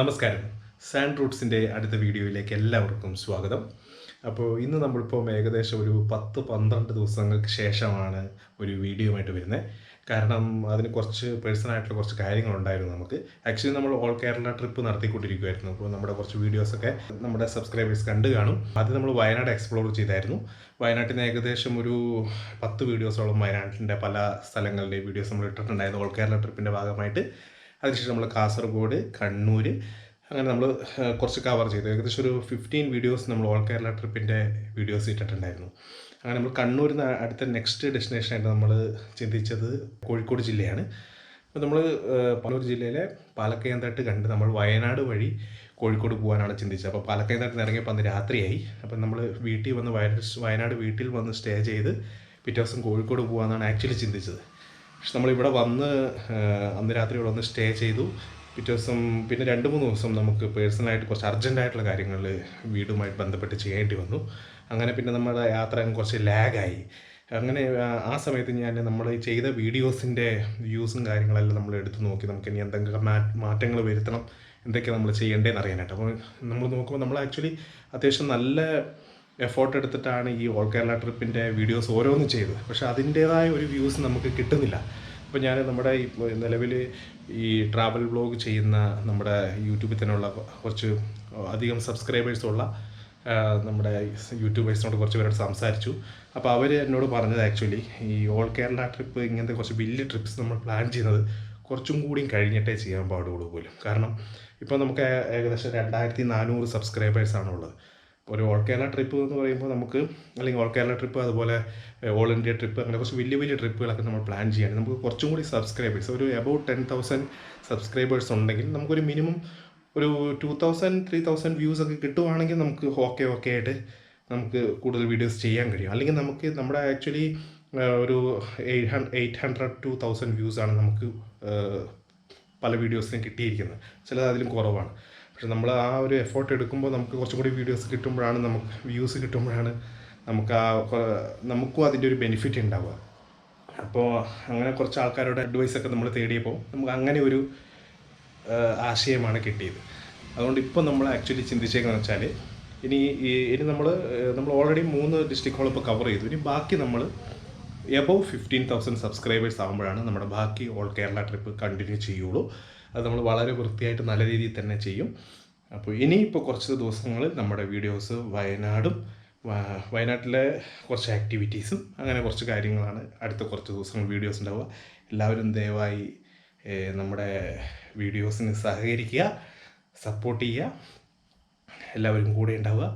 നമസ്കാരം. സാൻഡ് റൂട്ട്സിന്റെ അടുത്ത വീഡിയോയിലേക്ക് എല്ലാവർക്കും സ്വാഗതം. അപ്പോൾ ഇന്ന് നമ്മളിപ്പോൾ ഏകദേശം ഒരു പത്ത് പന്ത്രണ്ട് ദിവസങ്ങൾക്ക് ശേഷമാണ് ഒരു വീഡിയോയുമായിട്ട് വരുന്നത്. കാരണം അതിന് കുറച്ച് പേഴ്സണലായിട്ടുള്ള കുറച്ച് കാര്യങ്ങളുണ്ടായിരുന്നു നമുക്ക്. ആക്ച്വലി നമ്മൾ ഓൾ കേരള ട്രിപ്പ് നടത്തിക്കൊണ്ടിരിക്കുമായിരുന്നു അപ്പോൾ നമ്മുടെ കുറച്ച് വീഡിയോസൊക്കെ നമ്മുടെ സബ്സ്ക്രൈബേഴ്സ് കണ്ടു കാണും. ആദ്യം നമ്മൾ വയനാട് എക്സ്പ്ലോർ ചെയ്തായിരുന്നു. വയനാട്ടിൽ ഏകദേശം ഒരു പത്ത് വീഡിയോസോളം വയനാട്ടിന്റെ പല സ്ഥലങ്ങളിലെ വീഡിയോസ് നമ്മൾ ഇട്ടിട്ടുണ്ടായിരുന്നു ഓൾ കേരള ട്രിപ്പിന്റെ ഭാഗമായിട്ട്. അതിനുശേഷം നമ്മൾ കാസർഗോഡ് കണ്ണൂർ അങ്ങനെ നമ്മൾ കുറച്ച് കവർ ചെയ്തു. ഏകദേശം ഒരു ഫിഫ്റ്റീൻ വീഡിയോസ് നമ്മൾ ഓൾ കേരള ട്രിപ്പിന്റെ വീഡിയോസ് ഇട്ടിട്ടുണ്ടായിരുന്നു. അങ്ങനെ നമ്മൾ കണ്ണൂരിൽ നിന്ന് അടുത്ത നെക്സ്റ്റ് ഡെസ്റ്റിനേഷനായിട്ട് നമ്മൾ ചിന്തിച്ചത് കോഴിക്കോട് ജില്ലയാണ്. അപ്പോൾ നമ്മൾ പാലൂർ ജില്ലയിലെ പാലക്കയംതട്ട് കണ്ട് നമ്മൾ വയനാട് വഴി കോഴിക്കോട് പോകാനാണ് ചിന്തിച്ചത്. അപ്പോൾ പാലക്കയന്തട്ട് നിന്ന് ഇറങ്ങിയപ്പോൾ അന്ന് രാത്രിയായി. അപ്പം നമ്മൾ വീട്ടിൽ വന്ന് വയ- വയനാട് വീട്ടിൽ വന്ന് സ്റ്റേ ചെയ്ത് പിറ്റേ ദിവസം കോഴിക്കോട് പോകാമെന്നാണ് ആക്ച്വലി ചിന്തിച്ചത്. പക്ഷെ നമ്മളിവിടെ വന്ന് അന്ന് രാത്രി ഇവിടെ വന്ന് സ്റ്റേ ചെയ്തു. പിറ്റേ ദിവസം പിന്നെ രണ്ട് മൂന്ന് ദിവസം നമുക്ക് പേഴ്സണലായിട്ട് കുറച്ച് അർജന്റായിട്ടുള്ള കാര്യങ്ങൾ വീടുമായിട്ട് ബന്ധപ്പെട്ട് ചെയ്യേണ്ടി വന്നു. അങ്ങനെ പിന്നെ നമ്മുടെ യാത്ര കുറച്ച് ലാഗായി. അങ്ങനെ ആ സമയത്ത് ഞാൻ നമ്മൾ ചെയ്ത വീഡിയോസിന്റെ വ്യൂസും കാര്യങ്ങളെല്ലാം നമ്മൾ എടുത്തു നോക്കി. നമുക്ക് ഇനി എന്തെങ്കിലും മാറ്റങ്ങൾ വരുത്തണം. എന്തൊക്കെയാണ് നമ്മൾ ചെയ്യേണ്ടതെന്ന് അറിയാനായിട്ട്. അപ്പോൾ നമ്മൾ നോക്കുമ്പോൾ നമ്മൾ ആക്ച്വലി അത്യാവശ്യം നല്ല എഫോർട്ട് എടുത്തിട്ടാണ് ഈ ഓൾ കേരള ട്രിപ്പിന്റെ വീഡിയോസ് ഓരോന്നും ചെയ്തത്. പക്ഷേ അതിന്റേതായ ഒരു വ്യൂസ് നമുക്ക് കിട്ടുന്നില്ല. അപ്പോൾ ഞാൻ നമ്മുടെ നിലവിൽ ഈ ട്രാവൽ വ്ലോഗ് ചെയ്യുന്ന നമ്മുടെ യൂട്യൂബിൽ തന്നെയുള്ള കുറച്ച് അധികം സബ്സ്ക്രൈബേഴ്സുള്ള നമ്മുടെ യൂട്യൂബേഴ്സിനോട് കുറച്ച് പേരോട് സംസാരിച്ചു. അപ്പോൾ അവർ എന്നോട് പറഞ്ഞത് ആക്ച്വലി ഈ ഓൾ കേരള ട്രിപ്പ് ഇങ്ങനത്തെ കുറച്ച് വലിയ ട്രിപ്സ് നമ്മൾ പ്ലാൻ ചെയ്യുന്നത് കുറച്ചും കൂടിയും കഴിഞ്ഞിട്ടേ ചെയ്യാൻ പാടുള്ളൂ പോലും. കാരണം ഇപ്പോൾ നമുക്ക് ഏകദേശം രണ്ടായിരത്തി നാനൂറ് സബ്സ്ക്രൈബേഴ്സാണുള്ളത് ഒരു ഓൾ കേരള ട്രിപ്പ് എന്ന് പറയുമ്പോൾ നമുക്ക് അല്ലെങ്കിൽ ഓൾ കേരള ട്രിപ്പ് അതുപോലെ ഓൾ ഇന്ത്യ ട്രിപ്പ് അങ്ങനെ കുറച്ച് വലിയ വലിയ ട്രിപ്പുകളൊക്കെ നമ്മൾ പ്ലാൻ ചെയ്യാണ് നമുക്ക് കുറച്ചും കൂടി സബ്സ്ക്രൈബേഴ്സ് ഒരു എബൌട്ട് ടെൻ തൗസൻഡ് സബ്സ്ക്രൈബേഴ്സ് ഉണ്ടെങ്കിൽ നമുക്കൊരു മിനിമം ഒരു two thousand three thousand views ഒക്കെ കിട്ടുവാണെങ്കിൽ നമുക്ക് ഓക്കെ ഓക്കെ ആയിട്ട് നമുക്ക് കൂടുതൽ വീഡിയോസ് ചെയ്യാൻ കഴിയും. അല്ലെങ്കിൽ നമുക്ക് നമ്മുടെ ആക്ച്വലി ഒരു eight hun eight hundred two thousand വ്യൂസാണ് നമുക്ക് പല വീഡിയോസിനും കിട്ടിയിരിക്കുന്നത്. ചിലത് അതിലും കുറവാണ്. പക്ഷെ നമ്മൾ ആ ഒരു എഫേർട്ട് എടുക്കുമ്പോൾ നമുക്ക് കുറച്ചും കൂടി വീഡിയോസ് കിട്ടുമ്പോഴാണ് നമുക്ക് വ്യൂസ് കിട്ടുമ്പോഴാണ് നമുക്ക് ആ നമുക്കും അതിന്റെ ഒരു ബെനിഫിറ്റ് ഉണ്ടാവുക. അപ്പോൾ അങ്ങനെ കുറച്ച് ആൾക്കാരുടെ അഡ്വൈസ് ഒക്കെ നമ്മൾ തേടിയപ്പോൾ നമുക്ക് അങ്ങനെ ഒരു ആശയമാണ് കിട്ടിയത്. അതുകൊണ്ട് ഇപ്പോൾ നമ്മൾ ആക്ച്വലി ചിന്തിച്ചേക്കുന്നത് വെച്ചാൽ ഇനി ഇനി നമ്മൾ നമ്മൾ ഓൾറെഡി മൂന്ന് ഡിസ്ട്രിക്റ്റുകൾ ഇപ്പോൾ കവർ ചെയ്തു. ഇനി ബാക്കി നമ്മൾ എബവ് ഫിഫ്റ്റീൻ തൗസൻഡ് സബ്സ്ക്രൈബേഴ്സ് ആകുമ്പോഴാണ് നമ്മുടെ ബാക്കി ഓൾ കേരള ട്രിപ്പ് കണ്ടിന്യൂ ചെയ്യുള്ളൂ. അത് നമ്മൾ വളരെ വൃത്തിയായിട്ട് നല്ല രീതിയിൽ തന്നെ ചെയ്യും. അപ്പോൾ ഇനിയിപ്പോൾ കുറച്ച് ദിവസങ്ങളിൽ നമ്മുടെ വീഡിയോസ് വയനാടും വയനാട്ടിലെ കുറച്ച് ആക്ടിവിറ്റീസും അങ്ങനെ കുറച്ച് കാര്യങ്ങളാണ് അടുത്ത കുറച്ച് ദിവസങ്ങൾ വീഡിയോസ് ഉണ്ടാവുക. എല്ലാവരും ദയവായി നമ്മുടെ വീഡിയോസിന് സഹകരിക്കുക സപ്പോർട്ട് ചെയ്യുക. എല്ലാവരും കൂടെ ഉണ്ടാവുക.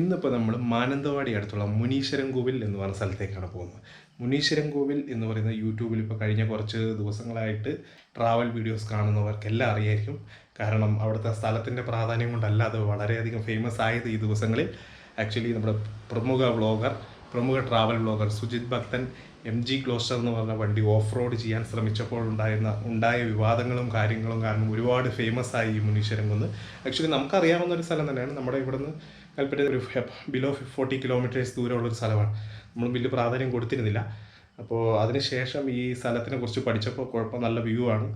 ഇന്നിപ്പോൾ നമ്മൾ മാനന്തവാടി അടുത്തുള്ള മുനീശ്വരൻ കോവിൽ എന്ന് പറഞ്ഞ സ്ഥലത്തേക്കാണ് പോകുന്നത്. മുനീശ്വരൻ കോവിൽ എന്ന് പറയുന്ന യൂട്യൂബിൽ ഇപ്പോൾ കഴിഞ്ഞ കുറച്ച് ദിവസങ്ങളായിട്ട് ട്രാവൽ വീഡിയോസ് കാണുന്നവർക്കെല്ലാം അറിയായിരിക്കും. കാരണം അവിടുത്തെ സ്ഥലത്തിന്റെ പ്രാധാന്യം കൊണ്ടല്ല അത് വളരെയധികം ഫേമസ് ആയത് ഈ ദിവസങ്ങളിൽ. ആക്ച്വലി നമ്മുടെ പ്രമുഖ വ്ളോഗർ പ്രമുഖ ട്രാവൽ വ്ളോഗർ സുജിത് ഭക്തൻ എം ജി ക്ലോസ്റ്റർ എന്ന് പറഞ്ഞ വണ്ടി ഓഫ് റോഡ് ചെയ്യാൻ ശ്രമിച്ചപ്പോൾ ഉണ്ടായിരുന്ന ഉണ്ടായ വിവാദങ്ങളും കാര്യങ്ങളും കാരണം ഒരുപാട് ഫേമസ് ആയി ഈ മുനീശ്വരം കുന്ന് ആക്ച്വലി നമുക്കറിയാവുന്ന ഒരു സ്ഥലം തന്നെയാണ്. നമ്മുടെ ഇവിടുന്ന് കൽപ്പറ്റ ഒരു ബിലോ ഫോർട്ടി കിലോമീറ്റേഴ്സ് ദൂരമുള്ളൊരു സ്ഥലമാണ്. നമ്മൾ വലിയ പ്രാധാന്യം കൊടുത്തിരുന്നില്ല. അപ്പോൾ അതിനുശേഷം ഈ സ്ഥലത്തിനെ കുറിച്ച് പഠിച്ചപ്പോൾ കുഴപ്പം നല്ല വ്യൂ ആണ്.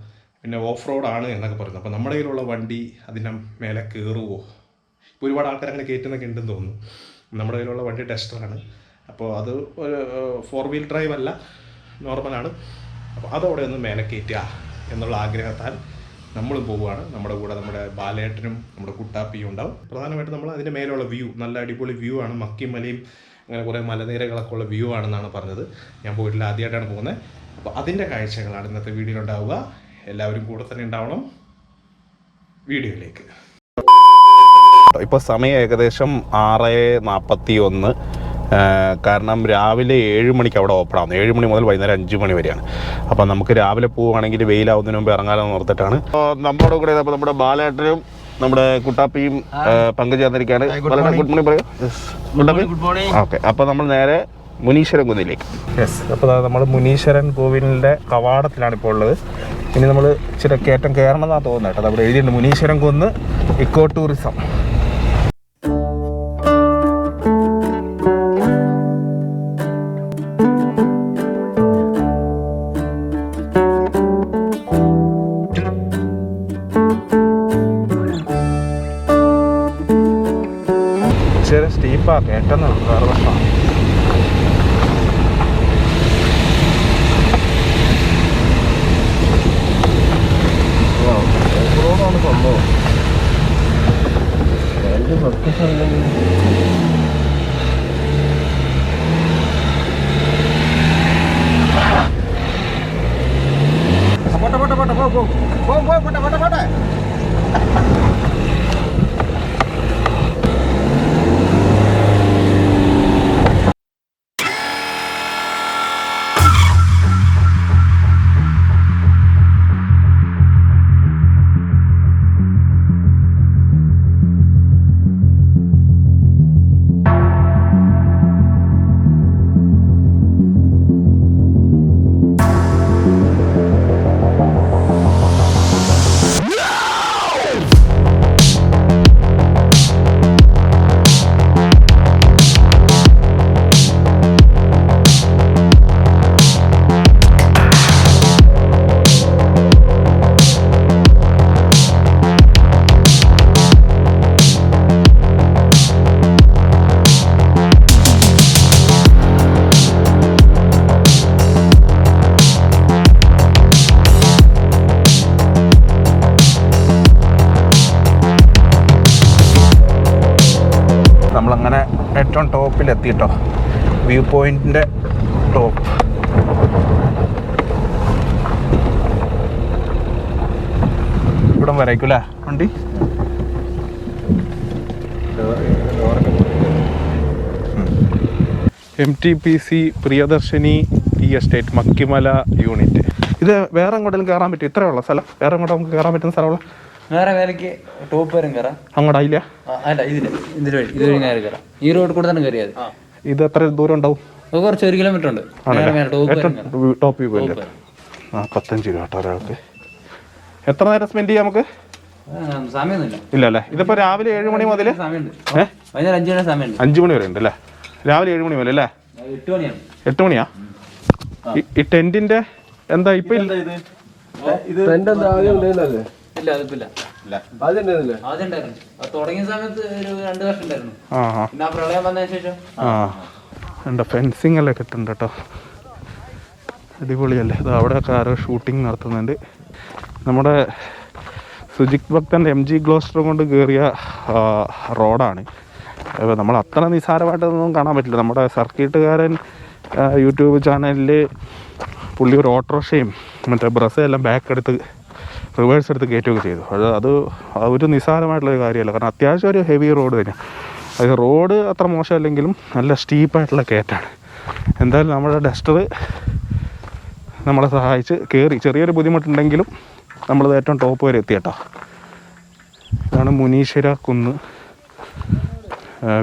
പിന്നെ ഓഫ് റോഡ് ആണ് എന്നൊക്കെ പറഞ്ഞു അപ്പോൾ നമ്മുടെ കയ്യിലുള്ള വണ്ടി അതിന്റെ മേലെ കയറുമോ ഇപ്പോൾ ഒരുപാട് ആൾക്കാർ അങ്ങനെ കയറ്റുന്നൊക്കെ ഉണ്ടെന്ന് തോന്നുന്നു. നമ്മുടെ കയ്യിലുള്ള വണ്ടി ടെസ്റ്ററാണ് അപ്പോൾ അത് ഒരു ഫോർ വീൽ ഡ്രൈവ് അല്ല നോർമലാണ് അപ്പോൾ അതവിടെ ഒന്ന് മേലെ കയറ്റുക എന്നുള്ള ആഗ്രഹത്താൽ നമ്മൾ പോവുകയാണ്. നമ്മുടെ കൂടെ നമ്മുടെ ബാലേട്ടനും നമ്മുടെ കുട്ടാപ്പിയും ഉണ്ടാവും. പ്രധാനമായിട്ടും നമ്മൾ അതിന്റെ മേലുള്ള വ്യൂ നല്ല അടിപൊളി വ്യൂ ആണ്. മക്കിമലയും അങ്ങനെ കുറേ മലനിരകളൊക്കെ ഉള്ള വ്യൂ ആണെന്നാണ് പറഞ്ഞത്. ഞാൻ പോയിട്ടില്ല ആദ്യമായിട്ടാണ് പോകുന്നത്. അപ്പോൾ അതിന്റെ കാഴ്ചകളാണ് ഇന്നത്തെ വീഡിയോ ഉണ്ടാവുക. എല്ലാവരും കൂടെ തന്നെ ഉണ്ടാവണം വീഡിയോയിലേക്ക്. ഇപ്പോൾ സമയം ഏകദേശം ആറ് നാൽപ്പത്തി ഒന്ന് കാരണം രാവിലെ ഏഴ് മണിക്ക് അവിടെ ഓപ്പൺ ആവുന്നത് ഏഴ് മണി മുതൽ വൈകുന്നേരം അഞ്ച് മണി വരെയാണ്. അപ്പം നമുക്ക് രാവിലെ പോവുകയാണെങ്കിൽ വെയിലാവുന്നതിന് മുമ്പ് ഇറങ്ങാമെന്ന് ഓർത്തിട്ടാണ്. നമ്മുടെ കൂടെ നമ്മുടെ ബാലേട്ടനും നമ്മുടെ കുട്ടാപ്പിയും പങ്കുചേർന്നിരിക്കുകയാണ് ഗുഡ് മോർണിംഗ് പറയൂ. ഗുഡ് മോർണിംഗ് ഓക്കെ അപ്പോൾ നമ്മൾ നേരെ മുനീശ്വരൻ കുന്നിലേക്ക് യെസ് അപ്പോൾ നമ്മൾ മുനീശ്വരൻ കോവിലിന്റെ കവാടത്തിലാണ് ഇപ്പോൾ ഉള്ളത്. ഇനി നമ്മൾ ഇച്ചിരി കയറ്റം കയറണം എന്നാണ് തോന്നുന്നത് കേട്ടോ. അവിടെ എഴുതിയിട്ടുണ്ട് മുനീശ്വരൻ കുന്ന് ഇക്കോ ടൂറിസം. സ്റ്റീപ്പാ കേട്ടെന്ന് വേറെ പ്രശ്നം ഏറ്റവും കേട്ടോ വ്യൂ പോയിന്റിന്റെ ടോപ്പ്. ഇവിടം വരയ്ക്കൂലേ വണ്ടി? M T P C Priyadarshini T estate Makkimala unit. ഇത് വേറെ എങ്ങോട്ടെങ്കിലും കയറാൻ പറ്റും ഇത്രയുള്ള ഉള്ള സ്ഥലം. വേറെ എങ്ങോട്ടും നമുക്ക് കയറാൻ പറ്റുന്ന സ്ഥലമുള്ള വേറെ വേലക്ക് ടോപ്പ് വരും കയറാം അങ്ങോട്ട് അതില്ല അല്ല ഇതിൽ ഇതിൽ വഴി ഇത് വഴി നേരെ കയറാം ഈ റോഡ് കൂടെ തന്നെ കയറിയത് ഇത് എത്ര ദൂരം ഉണ്ടാവും? കുറച്ച് ഒരു കിലോമീറ്റർ ഉണ്ട്. നേരെ മേലെ ടോപ്പ് വരും കയറാം. ടോപ്പ് വ്യൂ ആ പത്തഞ്ച് രൂപ കേട്ടോ ഒരാൾക്ക്. എത്ര നേരം സ്പെൻഡ് ചെയ്യാം നമുക്ക്? ആ, സമയമൊന്നുമില്ല. ഇല്ല അല്ലേ? ഇതിപ്പോ രാവിലെ ഏഴ് മണി മുതൽ സമയമുണ്ട്. ഏ? വൈകുന്നേരം അഞ്ചു മണി സമയമുണ്ട്. അഞ്ച് മണി വരെ ഉണ്ട് അല്ലേ? രാവിലെ ഏഴ് മണി മുതൽ അല്ലേ? എട്ട് മണിയാണ്. എട്ട് മണിയാ? ഈ- ഈ ടെന്റിന്റെ എന്താ ഇപ്പൊ ഇല്ല ഇല്ല അതിപ്പില്ല അത് തുടങ്ങിയ സമയത്ത് ഒരു രണ്ട് വർഷം ഉണ്ടായിരുന്നു ആ ആ. പിന്നെ ആ പ്രളയം വന്നതിന് ശേഷം? ആ. ഉണ്ട് ഫെൻസിങ് എല്ലാം കിട്ടുന്നുണ്ട് കേട്ടോ. അടിപൊളിയല്ലേ. ഇത് അവിടെയൊക്കെ ആരോ ഷൂട്ടിംഗ് നടത്തുന്നുണ്ട്. നമ്മുടെ സുജിത് ഭക്തന്റെ എം ജി ഗ്ലോസ്റ്റർ കൊണ്ട് കയറിയ റോഡാണ്. അപ്പോൾ നമ്മൾ അത്ര നിസാരമായിട്ടൊന്നും കാണാൻ പറ്റില്ല. നമ്മുടെ സർക്കിട്ടുകാരൻ യൂട്യൂബ് ചാനലിൽ പുള്ളി ഒരു ഓട്ടോറിക്ഷയും മറ്റേ ബ്രസ്സെല്ലാം എല്ലാം ബാക്ക് എടുത്ത് റിവേഴ്സ് എടുത്ത് കയറ്റുകയൊക്കെ ചെയ്തു. അത് അത് ഒരു നിസ്സാരമായിട്ടുള്ളൊരു കാര്യമല്ല. കാരണം അത്യാവശ്യം ഒരു ഹെവി റോഡ് തന്നെ. അത് റോഡ് അത്ര മോശമല്ലെങ്കിലും നല്ല സ്റ്റീപ്പായിട്ടുള്ള കയറ്റാണ് എന്തായാലും നമ്മുടെ ഡസ്റ്റർ നമ്മളെ സഹായിച്ച് കയറി ചെറിയൊരു ബുദ്ധിമുട്ടുണ്ടെങ്കിലും നമ്മളത് ഏറ്റവും ടോപ്പ് വരെ എത്തി കേട്ടോ ഇതാണ് മുനീശ്വര കുന്ന്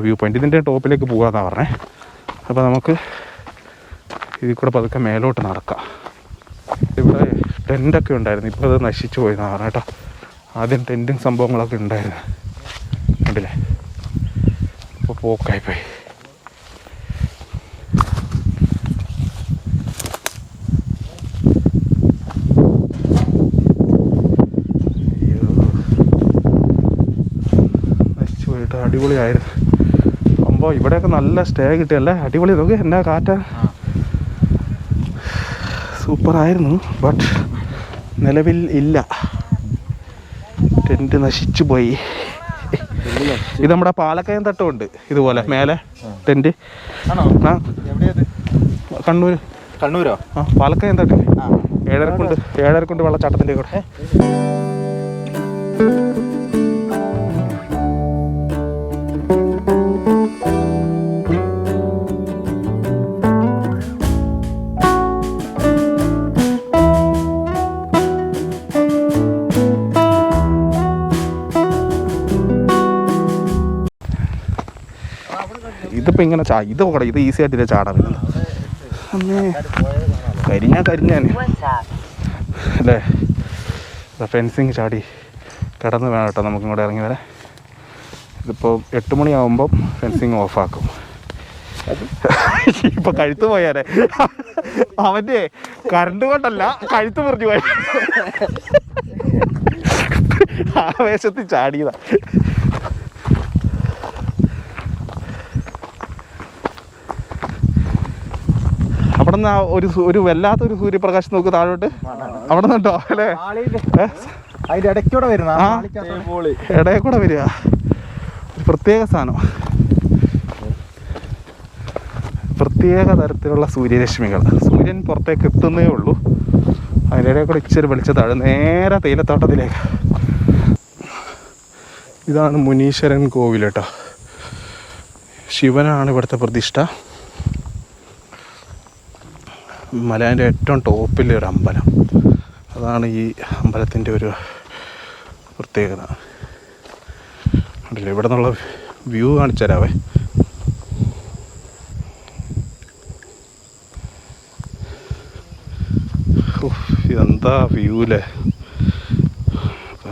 വ്യൂ പോയിന്റ് ഇതിന്റെ ടോപ്പിലേക്ക് പോകാമെന്നാണ് പറഞ്ഞേ. അപ്പോൾ നമുക്ക് ഇതിൽ കൂടെ പതുക്കെ മേലോട്ട് നടക്കാം. ഇവിടെ ടെന്റൊക്കെ ഉണ്ടായിരുന്നു. ഇപ്പോൾ അത് നശിച്ചു പോയി പറഞ്ഞത് കേട്ടോ. ആദ്യം ടെന്റും സംഭവങ്ങളൊക്കെ ഉണ്ടായിരുന്നു. കണ്ടില്ലേ? ഇപ്പോൾ പോക്കായി പോയി. അയ്യോ. നശിച്ചു പോയിട്ട് അടിപൊളിയായിരുന്നു. അപ്പോൾ ഇവിടെയൊക്കെ നല്ല സ്റ്റേ കിട്ടിയല്ലേ? അടിപൊളി. നോക്കി എന്നാ കാറ്റാ. സൂപ്പറായിരുന്നു ബട്ട് നിലവിൽ ഇല്ല. ടെന്റ് നശിച്ചു പോയി. ഇത് നമ്മുടെ പാലക്കയം തട്ടമുണ്ട്. ഇതുപോലെ മേലെ ടെന്റ് ആണോ? ആ. കണ്ണൂർ കണ്ണൂരോ. ആ പാലക്കയം തട്ട്. ഏഴരക്കുണ്ട്. ഏഴരക്കുണ്ട് വെള്ളച്ചാട്ടത്തിന്റെ കൂടെ. ഇതിപ്പോ ഇങ്ങനെ ചാ ഇത് കൂടെ ഇത് ഈസി ആയിട്ട് ചാടാൻ? പറ്റില്ല അമ്മേ. കരിഞ്ഞാ കരിഞ്ഞാൻ അല്ലേ? ഫെൻസിങ് ചാടി. കിടന്ന് വേണം കേട്ടോ നമുക്ക് ഇങ്ങോട്ട് ഇറങ്ങി വരാൻ. ഇതിപ്പോൾ എട്ട് മണിയാവുമ്പം ഫെൻസിങ് ഓഫാക്കും ഇപ്പൊ കഴുത്ത് പോയാലെ. അവന്റെ കറണ്ട് കൊണ്ടല്ല കഴുത്ത് മുറിഞ്ഞു പോയ ആവേശത്തിൽ ചാടിയതാ. അവിടെ നിന്ന് ഒരു വല്ലാത്ത ഒരു വല്ലാത്തൊരു സൂര്യപ്രകാശം നോക്ക് താഴോട്ട് അവിടെ നിന്നുണ്ടോ അല്ലേ? അതിന്റെ ഇടയ്ക്കൂടെ വരുന്ന ഇടയിൽ കൂടെ വരിക. ഒരു പ്രത്യേക സാധനം. പ്രത്യേക തരത്തിലുള്ള സൂര്യരശ്മികൾ. സൂര്യൻ പുറത്തേക്ക് എത്തുന്നേ ഉള്ളൂ. അതിന്റെ ഇടയിൽ കൂടെ ഇച്ചിരി വെളിച്ചത്താഴ് നേരെ തേയിലത്തോട്ടത്തിലേക്ക്. ഇതാണ് മുനീശ്വരൻ കോവിൽ കേട്ടോ. ശിവനാണ് ഇവിടുത്തെ പ്രതിഷ്ഠ. മലേന്റെ ഏറ്റവും ടോപ്പിലെ ഒരു അമ്പലം. അതാണ് ഈ അമ്പലത്തിന്റെ ഒരു പ്രത്യേകത. ഉണ്ടല്ലോ ഇവിടെ നിന്നുള്ള വ്യൂ കാണിച്ചു തരാവേ ഉഫ്, ഇതെന്താ വ്യൂ അല്ലേ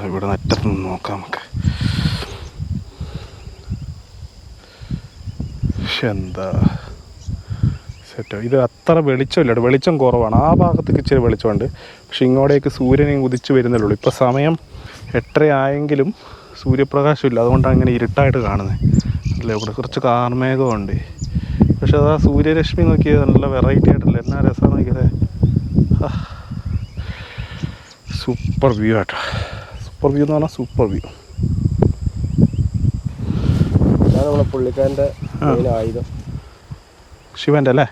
ഇവിടെ നറ്റത്ത് നിന്ന് നോക്കാം നമുക്ക്. പക്ഷെ എന്താ? സെറ്റ് ഇത് അത്ര വെളിച്ചമില്ല വെളിച്ചം കുറവാണ്. ആ ഭാഗത്തേക്ക് ഇച്ചിരി വെളിച്ചമുണ്ട്. പക്ഷെ ഇങ്ങോട്ടേക്ക് സൂര്യനെ ഉദിച്ചു വരുന്നല്ലേ ഉള്ളൂ ഇപ്പോൾ സമയം എട്ടര ആയെങ്കിലും സൂര്യപ്രകാശം ഇല്ല അതുകൊണ്ടാണ് അങ്ങനെ ഇരുട്ടായിട്ട് കാണുന്നത് അല്ലേ? ഇവിടെ കുറച്ച് കാർമേഘമുണ്ട്. പക്ഷെ അത് ആ സൂര്യരശ്മി നോക്കിയത് നല്ല വെറൈറ്റി ആയിട്ടല്ലേ എന്നാ രസമാണ് നോക്കിയത്. സൂപ്പർ വ്യൂ ആട്ടോ. സൂപ്പർ വ്യൂ എന്ന് പറഞ്ഞാൽ സൂപ്പർ വ്യൂ പുള്ളിക്കാരന്റെ നമ്മളെ ആയുധം. ശിവന്റെ അല്ലേ?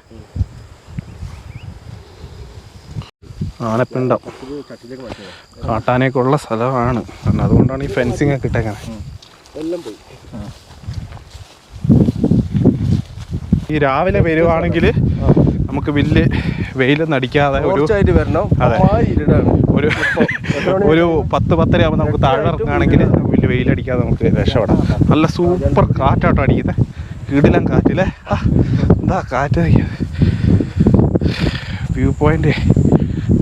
ആനപ്പിണ്ടം. കാട്ടാനൊക്കെ ഉള്ള സ്ഥലമാണ്. കാരണം അതുകൊണ്ടാണ് ഈ ഫെൻസിങ് ഒക്കെ ഇട്ടേക്കുന്നത് എല്ലാം പോയി ഈ രാവിലെ വരുവാണെങ്കിൽ നമുക്ക് വലിയ വെയിലൊന്നും അടിക്കാതെ ഒരു അതെ. ഒരു ഒരു പത്ത് പത്തര ആകുമ്പോൾ നമുക്ക് താഴെ ഇറങ്ങുകയാണെങ്കിൽ വലിയ വെയിലടിക്കാതെ നമുക്ക് രക്ഷപ്പെടാം. നല്ല സൂപ്പർ കാറ്റാട്ടോ അടിക്കുന്നത് കിടിലം കാറ്റില്ലേ ആ, എന്താ കാറ്റ്? വ്യൂ പോയിന്റ്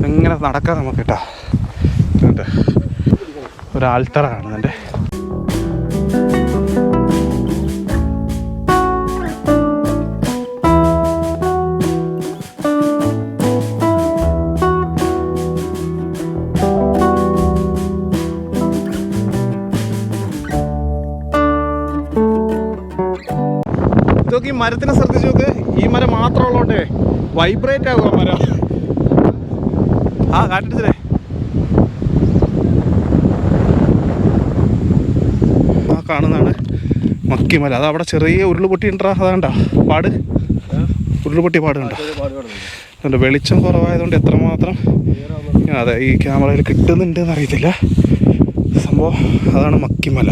ഇങ്ങനെ നടക്കാം നമുക്ക് കേട്ടോ എന്നിട്ട് ഒരു ആൽത്തറ കാണുന്നുണ്ട്. ഈ മരത്തിനെ ശ്രദ്ധിച്ചു നോക്ക്. ഈ മരം മാത്രമുള്ളതുകൊണ്ട് വൈബ്രേറ്റ് ആകുക മരം. ആ കാറ്റെടുത്തില്ലേ ആ കാണുന്നതാണ് മക്കിമല. അത് അവിടെ ചെറിയ ഉരുളുപൊട്ടി ഉണ്ടാ അതാണ്ടാ പാട്. ഉരുളുപൊട്ടി പാട് കണ്ടോ അതുകൊണ്ട് വെളിച്ചം കുറവായതുകൊണ്ട് എത്രമാത്രം അതെ ഈ ക്യാമറയിൽ കിട്ടുന്നുണ്ട് എന്നറിയത്തില്ല സംഭവം അതാണ് മക്കിമല.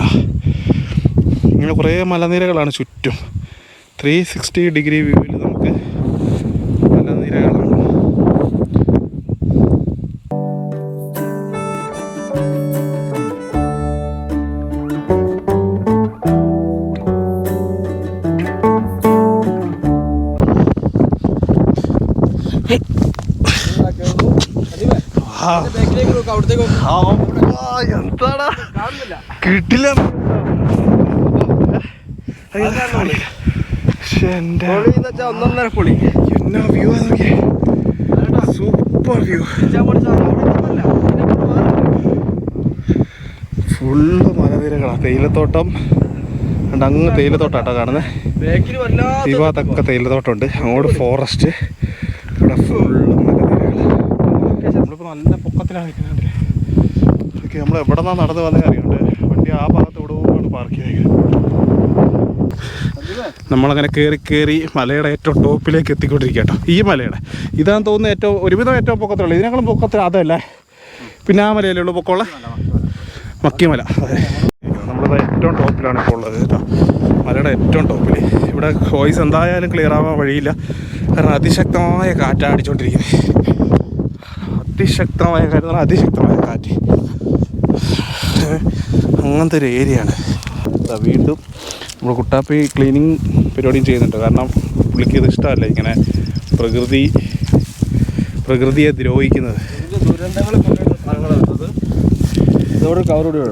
ഇങ്ങനെ കുറേ മലനിരകളാണ് ചുറ്റും. ത്രീ സിക്സ്റ്റി ഡിഗ്രി വ്യൂവിൽ കിട്ടില്ല. ഒന്നൊന്നര പൊളി. എന്നാ വ്യൂ നോക്കിയേ? സൂപ്പർ വ്യൂ ഫുള്ള് മലനിരകളാണ് തേയിലത്തോട്ടം. അങ്ങ് തേയിലത്തോട്ടാട്ടോ കാണുന്നത് ഭാഗത്തൊക്കെ തേയിലത്തോട്ടമുണ്ട് അങ്ങോട്ട് ഫോറസ്റ്റ് ഇവിടെ ഫുള്ള് മലനിരകൾ നമ്മളിപ്പോൾ നല്ല പൊക്കത്തിലാണ് നിൽക്കുന്നത്. ഓക്കെ നമ്മൾ എവിടെ നിന്നാണ് നടന്ന് വന്നേ വണ്ടി ആ ഭാഗത്ത് എവിടെയാണ് പാർക്ക് ചെയ്തേക്കുന്നത്. നമ്മളങ്ങനെ കയറി കയറി മലയുടെ ഏറ്റവും ടോപ്പിലേക്ക് എത്തിക്കൊണ്ടിരിക്കുക കേട്ടോ. ഈ മലയുടെ. ഇതാന്ന് തോന്നുന്നത് ഏറ്റവും ഒരുവിധം ഏറ്റവും പൊക്കത്തുള്ളൂ ഇതിനേക്കാളും പൊക്കത്തിൽ അതല്ലേ. പിന്നെ ആ മലയല്ലേ ഉള്ളൂ പൊക്കമുള്ള? മക്കിമല. അതെ. നമ്മളിത് ഏറ്റവും ടോപ്പിലാണ് ഇപ്പോൾ ഉള്ളത്. കേട്ടോ. മലയുടെ ഏറ്റവും ടോപ്പിൽ ഇവിടെ വോയിസ് എന്തായാലും ക്ലിയർ ആവാൻ വഴിയില്ല. കാരണം അതിശക്തമായ കാറ്റാണ് അടിച്ചുകൊണ്ടിരിക്കുന്നത് അതിശക്തമായ കാറ്റ് അതിശക്തമായ കാറ്റ്. അങ്ങനത്തെ ഒരു ഏരിയയാണ്. വീണ്ടും നമ്മൾ കുട്ടാപ്പി ക്ലീനിങ് പരിപാടിയും ചെയ്യുന്നുണ്ട്. കാരണം പുള്ളിക്ക് ഇത് ഇഷ്ടമല്ല ഇങ്ങനെ പ്രകൃതി പ്രകൃതിയെ ദ്രോഹിക്കുന്നത്.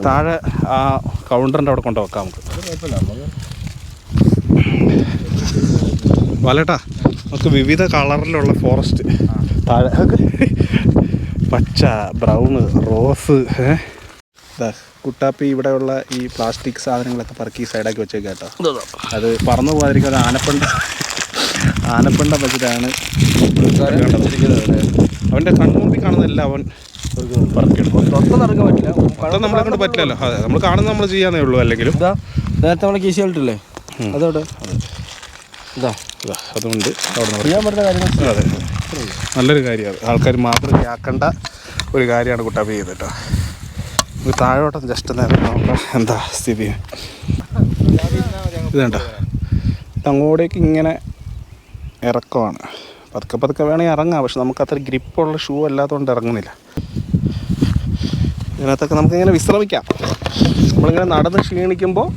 താഴെ ആ കൗണ്ടറിന്റെ അവിടെ കൊണ്ട് വെക്കാം നമുക്ക്. വലട്ടാ. നമുക്ക് വിവിധ കളറിലുള്ള ഫോറസ്റ്റ് താഴെ. പച്ച ബ്രൗണ് റോസ് ഏ? കുട്ടാപ്പി ഇവിടെയുള്ള ഈ പ്ലാസ്റ്റിക് സാധനങ്ങളൊക്കെ പറക്കി സൈഡാക്കി വെച്ചേ കേട്ടോ. അത് പറന്നു പോകാതിരിക്കാൻ ആനപ്പണ്ട ആനപ്പണ്ട വെച്ചിട്ടാണ് അവന്റെ കൺമുമ്പിൽ കാണുന്നതല്ല അവൻ. അത് നമ്മളെ കൊണ്ട് പറ്റില്ലല്ലോ. അതെ നമ്മൾ കാണുന്ന നമ്മൾ ചെയ്യാന്നേ ഉള്ളൂ അല്ലെങ്കിലും. നേരത്തെ നമ്മളെ കീശ കളിട്ടില്ലേ അതോടെ അതുകൊണ്ട് അതെ. നല്ലൊരു കാര്യമാണ് ആൾക്കാർ മാത്രം ആക്കേണ്ട ഒരു കാര്യമാണ് കുട്ടാപ്പി ചെയ്തത് ഇത് താഴോട്ടം ജസ്റ്റ് നേരം നോക്കാം. എന്താ സ്ഥിതി? ഇതുണ്ടോ ഇത് അങ്ങോട്ടേക്ക് ഇങ്ങനെ ഇറക്കമാണ്. പതുക്കെ പതുക്കെ വേണമെങ്കിൽ ഇറങ്ങാം പക്ഷെ നമുക്ക് അത്ര ഗ്രിപ്പുള്ള ഷൂ അല്ലാത്തതുകൊണ്ട് ഇറങ്ങുന്നില്ല. ഇതിനകത്തൊക്കെ നമുക്കിങ്ങനെ വിശ്രമിക്കാം. നമ്മളിങ്ങനെ നടന്ന് ക്ഷീണിക്കുമ്പോൾ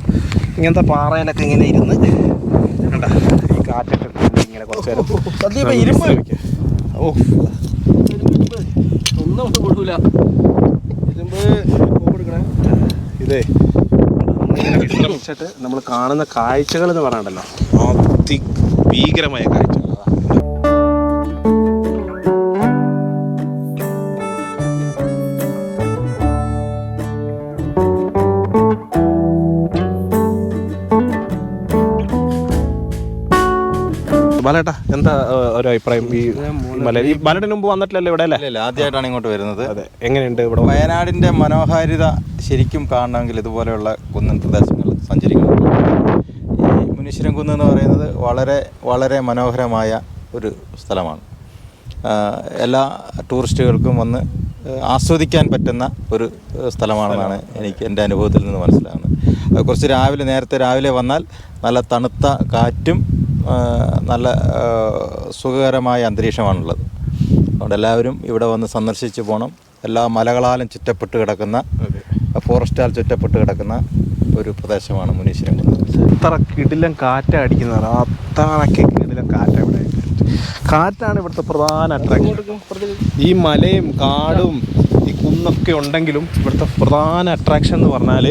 ഇങ്ങനത്തെ പാറയിലൊക്കെ ഇങ്ങനെ ഇരുന്ന് കണ്ട? ഈ കാറ്റൊക്കെ ഇങ്ങനെ കുറച്ച് നേരം. വിശ്രമിക്കാം. ഓ. ഒന്നും ഇരുമ്പ് ഇതേ നമ്മളിങ്ങനെ വിശ്രമിച്ചിട്ട് നമ്മൾ കാണുന്ന കാഴ്ചകൾ എന്ന് പറയണ്ടല്ലോ അതി ഭീകരമായ കാഴ്ചകൾ ബാലേട്ടാ എന്താ ഒരു അഭിപ്രായം? ഈ മല ഈ ബാലേട്ടിന് മുമ്പ് വന്നിട്ടില്ലല്ലോ ഇവിടെ അല്ലേ? ഇല്ല ആദ്യമായിട്ടാണ് ഇങ്ങോട്ട് വരുന്നത്. അതെ എങ്ങനെയുണ്ട് ഇവിടെ വയനാടിന്റെ മനോഹാരിത ശരിക്കും കാണണമെങ്കിൽ ഇതുപോലെയുള്ള കുന്നൻ പ്രദേശങ്ങൾ സഞ്ചരിക്കണം. ഈ മുനീശ്വരം കുന്ന് എന്ന് പറയുന്നത് വളരെ വളരെ മനോഹരമായ ഒരു സ്ഥലമാണ്. എല്ലാ ടൂറിസ്റ്റുകൾക്കും വന്ന് ആസ്വദിക്കാൻ പറ്റുന്ന ഒരു സ്ഥലമാണെന്നാണ് എനിക്ക് എന്റെ അനുഭവത്തിൽ നിന്ന് മനസ്സിലാകുന്നത്. കുറച്ച് രാവിലെ നേരത്തെ രാവിലെ വന്നാൽ നല്ല തണുത്ത കാറ്റും നല്ല സുഖകരമായ അന്തരീക്ഷമാണുള്ളത്. അതുകൊണ്ട് എല്ലാവരും ഇവിടെ വന്ന് സന്ദർശിച്ച് പോകണം എല്ലാ മലകളാലും ചുറ്റപ്പെട്ട് കിടക്കുന്ന ഫോറസ്റ്റാൽ ചുറ്റപ്പെട്ട് കിടക്കുന്ന ഒരു പ്രദേശമാണ് മുനീശ്വരം. അത്ര കിടിലം കാറ്റാ അടിക്കുന്നത് അത്രയ്ക്ക് കിടിലം കാറ്റ് ഇവിടെ. കാറ്റാണ് ഇവിടുത്തെ പ്രധാന അട്രാക്ഷൻ ഈ മലയും കാടും ഈ കുന്നൊക്കെ ഉണ്ടെങ്കിലും ഇവിടുത്തെ പ്രധാന അട്രാക്ഷൻ എന്ന് പറഞ്ഞാൽ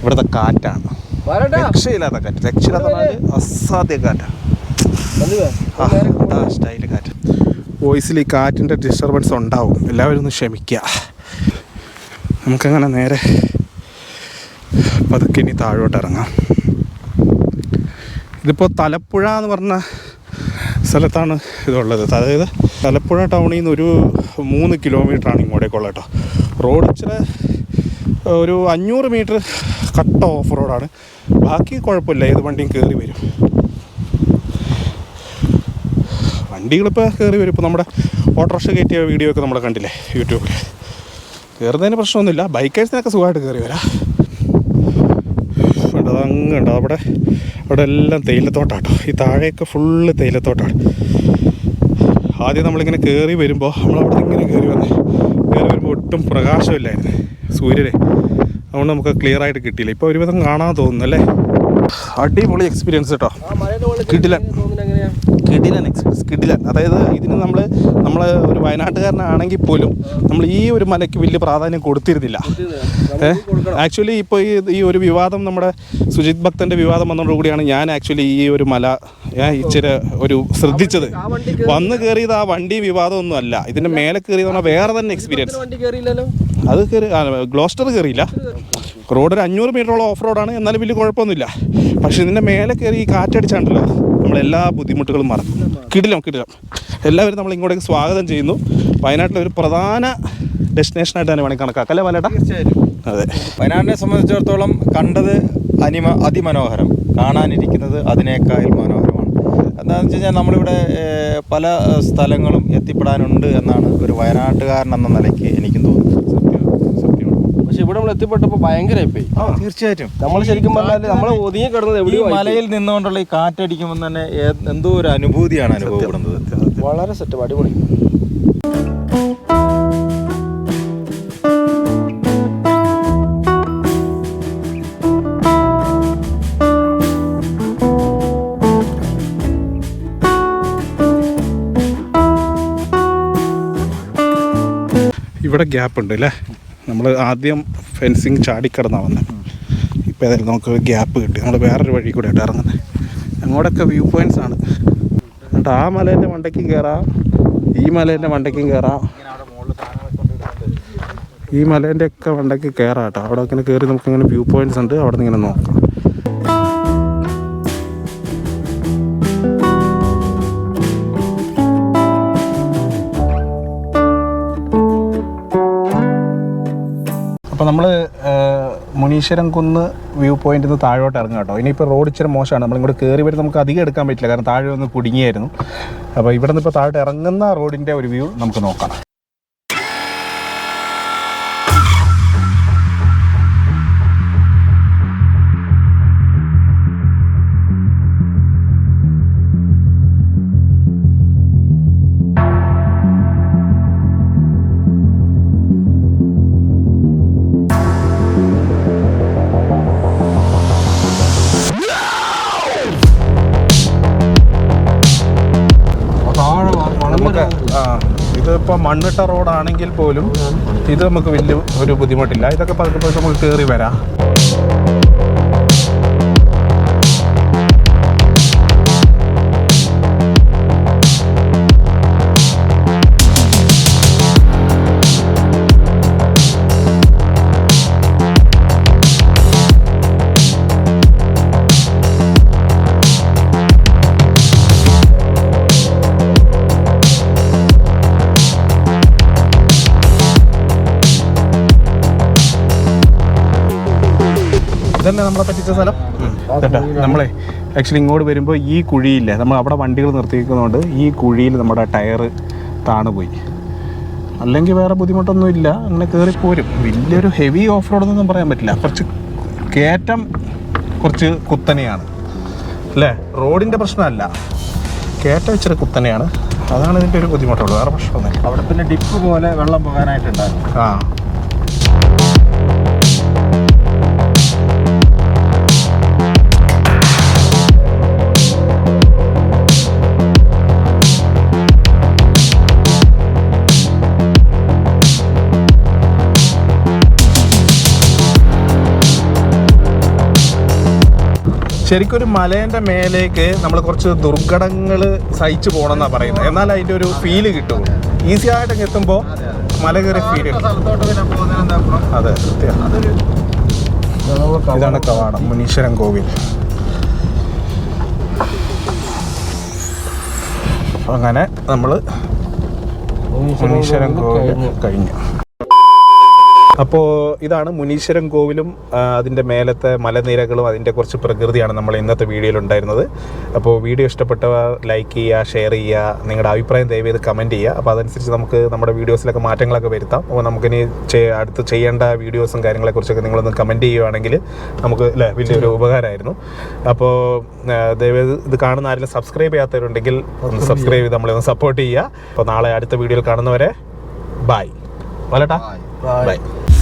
ഇവിടുത്തെ കാറ്റാണ്. രക്ഷയില്ലാത്ത കാറ്റ്. രക്ഷയില്ലാത്ത പറഞ്ഞാൽ അസാധ്യ കാറ്റാണ് അതാ സ്റ്റൈൽ കാറ്റ്. വോയിസിൽ ഈ കാറ്റിന്റെ ഡിസ്റ്റർബൻസ് ഉണ്ടാവും. എല്ലാവരും ഒന്ന് ക്ഷമിക്കുക നമുക്കങ്ങനെ നേരെ പതുക്കെ ഇനി താഴോട്ട് ഇറങ്ങാം. ഇതിപ്പോൾ തലപ്പുഴ എന്ന് പറഞ്ഞ സ്ഥലത്താണ് ഇതുള്ളത്. അതായത് തലപ്പുഴ ടൗണിൽ നിന്ന് ഒരു മൂന്ന് കിലോമീറ്ററാണ് ഇങ്ങോട്ടേക്കുള്ളത് കേട്ടോ. റോഡ് ഇച്ചിരി ഒരു അഞ്ഞൂറ് മീറ്റർ കട്ട് ഓഫ് റോഡാണ് ബാക്കി കുഴപ്പമില്ല. ഏത് വണ്ടിയും കയറി വരും. വണ്ടികളിപ്പോൾ കയറി വരും. ഇപ്പോൾ നമ്മുടെ ഓട്ടോറിക്ഷ കയറ്റിയ വീഡിയോ ഒക്കെ നമ്മൾ കണ്ടില്ലേ യൂട്യൂബിൽ കയറുന്നതിന് പ്രശ്നമൊന്നുമില്ല. ബൈക്കേഴ്സിനൊക്കെ സുഖമായിട്ട് കയറി വരാം. ഉണ്ട്? അതങ്ങ് ഉണ്ട്? അവിടെ അവിടെ എല്ലാം തേയിലത്തോട്ടാട്ടോ. ഈ താഴെയൊക്കെ ഫുള്ള് തേയിലത്തോട്ടാണ്. ആദ്യം നമ്മളിങ്ങനെ കയറി വരുമ്പോൾ നമ്മളവിടെ ഇങ്ങനെ കയറി വന്ന് കയറി വരുമ്പോൾ ഒട്ടും പ്രകാശമില്ലായിരുന്നു. സൂര്യനെ. അതുകൊണ്ട് നമുക്ക് ക്ലിയർ ആയിട്ട് കിട്ടിയില്ല. ഇപ്പോൾ ഒരുവിധം കാണാൻ തോന്നുന്നു അല്ലേ? അടിപൊളി എക്സ്പീരിയൻസ് കേട്ടോ കിട്ടില്ല. കിടിലൻ എക്സ്പീരിയൻസ് കിടിലൻ അതായത് ഇതിന് നമ്മൾ നമ്മൾ ഒരു വയനാട്ടുകാരനാണെങ്കിൽ പോലും നമ്മൾ ഈ ഒരു മലയ്ക്ക് വലിയ പ്രാധാന്യം കൊടുത്തിരുന്നില്ല. ആക്ച്വലി ഇപ്പോൾ ഈ ഈ ഒരു വിവാദം നമ്മുടെ സുജിത് ഭക്തന്റെ വിവാദം വന്നതോടുകൂടിയാണ് ഞാൻ ആക്ച്വലി ഈ ഒരു മല ഇച്ചിരി ഒരു ശ്രദ്ധിച്ചത്. വന്ന് കയറിയത് ആ വണ്ടി വിവാദമൊന്നും അല്ല ഇതിന്റെ മേലെ കയറിയതാണ് വേറെ തന്നെ എക്സ്പീരിയൻസ് അത് കയറി ഗ്ലോസ്റ്റർ കയറിയില്ല റോഡ് ഒരു അഞ്ഞൂറ് മീറ്ററോളം ഓഫ് റോഡാണ് എന്നാലും വലിയ കുഴപ്പമൊന്നുമില്ല. പക്ഷേ ഇതിന്റെ മേലെ കയറി ഈ കാറ്റടിച്ചാണ്ടല്ലോ നമ്മളെല്ലാ ബുദ്ധിമുട്ടുകളും മറക്കും. കിടിലം കിടിലം. എല്ലാവരും നമ്മൾ ഇങ്ങോട്ടേക്ക് സ്വാഗതം ചെയ്യുന്നു. വയനാട്ടിലെ ഒരു പ്രധാന ഡെസ്റ്റിനേഷനായിട്ട് തന്നെ വേണമെങ്കിൽ കണക്കാക്കാം. അല്ലേ വലേട്ടാ അതെ. വയനാടിനെ സംബന്ധിച്ചിടത്തോളം കണ്ടത് അനിമ അതിമനോഹരം. കാണാനിരിക്കുന്നത് അതിനേക്കാൾ മനോഹരമാണ്. എന്താണെന്ന് വെച്ച് കഴിഞ്ഞാൽ നമ്മളിവിടെ പല സ്ഥലങ്ങളും എത്തിപ്പെടാനുണ്ട് എന്നാണ് ഒരു വയനാട്ടുകാരൻ എന്ന നിലയ്ക്ക് എനിക്കും തോന്നുന്നത്. പക്ഷെ ഇവിടെ നമ്മൾ എത്തിപ്പെട്ടപ്പോൾ ഭയങ്കരമായി തീർച്ചയായിട്ടും. നമ്മൾ ശരിക്കും പറഞ്ഞാൽ നമ്മൾ ഒതുങ്ങി കിടന്നത് ഈ എവിടെയോ മലയിൽ നിന്നുകൊണ്ടുള്ള ഈ കാറ്റടിക്കുമ്പോൾ തന്നെ ഏ- എന്തോ ഒരു അനുഭൂതിയാണ് അനുഭവപ്പെടുന്നത്. വളരെ സെറ്റപ്പ് അടിപൊളി. ഇവിടെ ഗ്യാപ്പ് ഉണ്ട് അല്ലേ? നമ്മൾ ആദ്യം ഫെൻസിങ് ചാടിക്കടന്നാണ് വന്നത് ഇപ്പോൾ ഏതായാലും നമുക്ക് ഗ്യാപ്പ് കിട്ടി. നമ്മൾ വേറൊരു വഴി കൂടെ ആയിട്ട് ഇറങ്ങുന്നത് അങ്ങോട്ടൊക്കെ വ്യൂ പോയിന്റ്സ് ആണ്. എന്നിട്ട് ആ മലേന്റെ മണ്ടയ്ക്കും കയറാം ഈ മലേന്റെ മണ്ടയ്ക്കും കയറാം ഈ മലേന്റെ ഒക്കെ മണ്ടയ്ക്ക് കയറാം കേട്ടോ. അവിടെ ഇങ്ങനെ കയറി നമുക്കിങ്ങനെ വ്യൂ പോയിന്റ്സ് ഉണ്ട്. അവിടെ നിന്ന് ഇങ്ങനെ നോക്കാം. നമ്മൾ മുനീശ്വരം കുന്ന് വ്യൂ പോയിന്റിൽ നിന്ന് താഴോട്ട് ഇറങ്ങുക കേട്ടോ. ഇനിയിപ്പോൾ റോഡ് ഇച്ചിരി മോശമാണ്. നമ്മളിങ്ങോട്ട് കയറി വരും നമുക്ക് അധികം എടുക്കാൻ പറ്റില്ല. കാരണം താഴെ ഒന്ന് കുടുങ്ങിയായിരുന്നു. അപ്പോൾ ഇവിടെ നിന്ന് ഇപ്പോൾ താഴോട്ട് ഇറങ്ങുന്ന റോഡിന്റെ ഒരു വ്യൂ നമുക്ക് നോക്കാം. മണ്ണിട്ട റോഡാണെങ്കിൽ പോലും ഇത് നമുക്ക് വലിയ ഒരു ബുദ്ധിമുട്ടില്ല. ഇതൊക്കെ പതുക്കെ പതുക്കെ നമുക്ക് കയറി വരാം. ഇതന്നെ നമ്മളെ പറ്റിച്ച സ്ഥലം? കേട്ടോ നമ്മളെ ആക്ച്വലി ഇങ്ങോട്ട് വരുമ്പോൾ ഈ കുഴിയില്ല നമ്മൾ അവിടെ വണ്ടികൾ നിർത്തിയിരിക്കുന്നതുകൊണ്ട് ഈ കുഴിയിൽ നമ്മുടെ ടയർ താണുപോയി. അല്ലെങ്കിൽ വേറെ ബുദ്ധിമുട്ടൊന്നും ഇല്ല അങ്ങനെ കയറി പോരും വലിയൊരു ഹെവി ഓഫ് റോഡൊന്നും പറയാൻ പറ്റില്ല. കുറച്ച് കയറ്റം കുറച്ച് കുത്തനെയാണ്. അല്ലേ? റോഡിന്റെ പ്രശ്നമല്ല. കയറ്റം ഇച്ചിരി കുത്തനെയാണ്. അതാണ് ഇതിന്റെ ഒരു ബുദ്ധിമുട്ടുള്ളൂ. വേറെ പ്രശ്നമൊന്നുമില്ല. അവിടെ പിന്നെ ഡിപ്പ് പോലെ വെള്ളം പോകാനായിട്ടുണ്ടായിരുന്നു. ആ. ശരിക്കും ഒരു മലേന്റെ മേലേക്ക് നമ്മൾ കുറച്ച് ദുർഘടങ്ങൾ സഹിച്ചു പോകണമെന്നാണ് പറയുന്നത്. എന്നാൽ അതിന്റെ ഒരു ഫീൽ കിട്ടും. ഈസി ആയിട്ടൊക്കെ എത്തുമ്പോൾ മല കയറി ഫീൽ അതെ ഇതാണ് കവാടം മുനീശ്വരൻ കോവിൽ. അങ്ങനെ നമ്മൾ മുനീശ്വരൻ കോവിൽ കഴിഞ്ഞു. അപ്പോൾ ഇതാണ് മുനീശ്വരം കോവിലും അതിന്റെ മേലത്തെ മലനിരകളും അതിന്റെ കുറച്ച് പ്രകൃതിയാണ് നമ്മൾ ഇന്നത്തെ വീഡിയോയിൽ ഉണ്ടായിരുന്നത്. അപ്പോൾ വീഡിയോ ഇഷ്ടപ്പെട്ടവ ലൈക്ക് ചെയ്യുക ഷെയർ ചെയ്യുക നിങ്ങളുടെ അഭിപ്രായം ദയവ് ചെയ്ത് കമന്റ് ചെയ്യുക. അപ്പോൾ അതനുസരിച്ച് നമുക്ക് നമ്മുടെ വീഡിയോസിലൊക്കെ മാറ്റങ്ങളൊക്കെ വരുത്താം. അപ്പോൾ നമുക്കിനി അടുത്ത് ചെയ്യേണ്ട വീഡിയോസും കാര്യങ്ങളെക്കുറിച്ചൊക്കെ നിങ്ങളൊന്ന് കമന്റ് ചെയ്യുവാണെങ്കിൽ നമുക്ക് അല്ലേ വലിയൊരു ഉപകാരമായിരുന്നു. അപ്പോൾ ദയവ് ഇത് കാണുന്ന ആരെങ്കിലും സബ്സ്ക്രൈബ് ചെയ്യാത്തവരുണ്ടെങ്കിൽ ഒന്ന് സബ്സ്ക്രൈബ് ചെയ്ത് നമ്മളെ ഒന്ന് സപ്പോർട്ട് ചെയ്യുക. അപ്പോൾ നാളെ അടുത്ത വീഡിയോയിൽ കാണുന്നവരെ ബായ് വലട്ടാ 拜拜